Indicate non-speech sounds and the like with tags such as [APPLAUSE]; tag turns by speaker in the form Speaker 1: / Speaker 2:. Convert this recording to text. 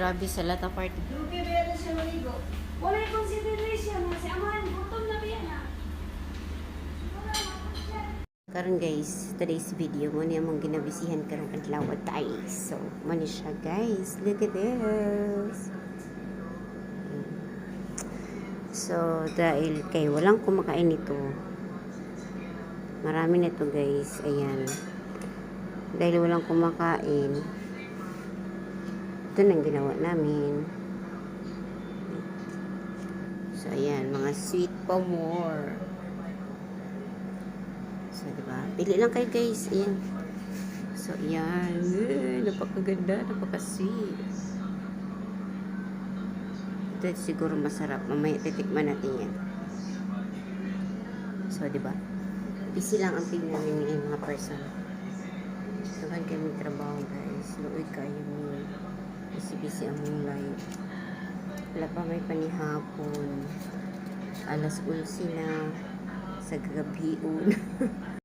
Speaker 1: Grabe sa lata party.
Speaker 2: Lugi ba yan siya maligo? Wala yung consideration na si Aman. Gutom na ba yan.
Speaker 1: Karon guys, today's video mo niya mong ginabisihan karong adlaw tayo. So, mani siya guys. Look at this. So, dahil kay walang kumakain nito. Marami nito guys. Ayan. Dahil walang kumakain. Ito nang ginawa namin. So, ayan. Mga sweet pa more. So, diba? Pili lang kayo guys. Ayan. So, ayan. Eh, napakaganda. Napaka-sweet. Ito siguro masarap. Mamaya titikman natin yan. So, diba? Busy lang ang tingnan namin yung mga person. Tuhan kami trabaho guys. Luoy kayo mo. Busy-busy ang mong life. Wala pa may panihapon. Alas 11 na sa gabion. [LAUGHS]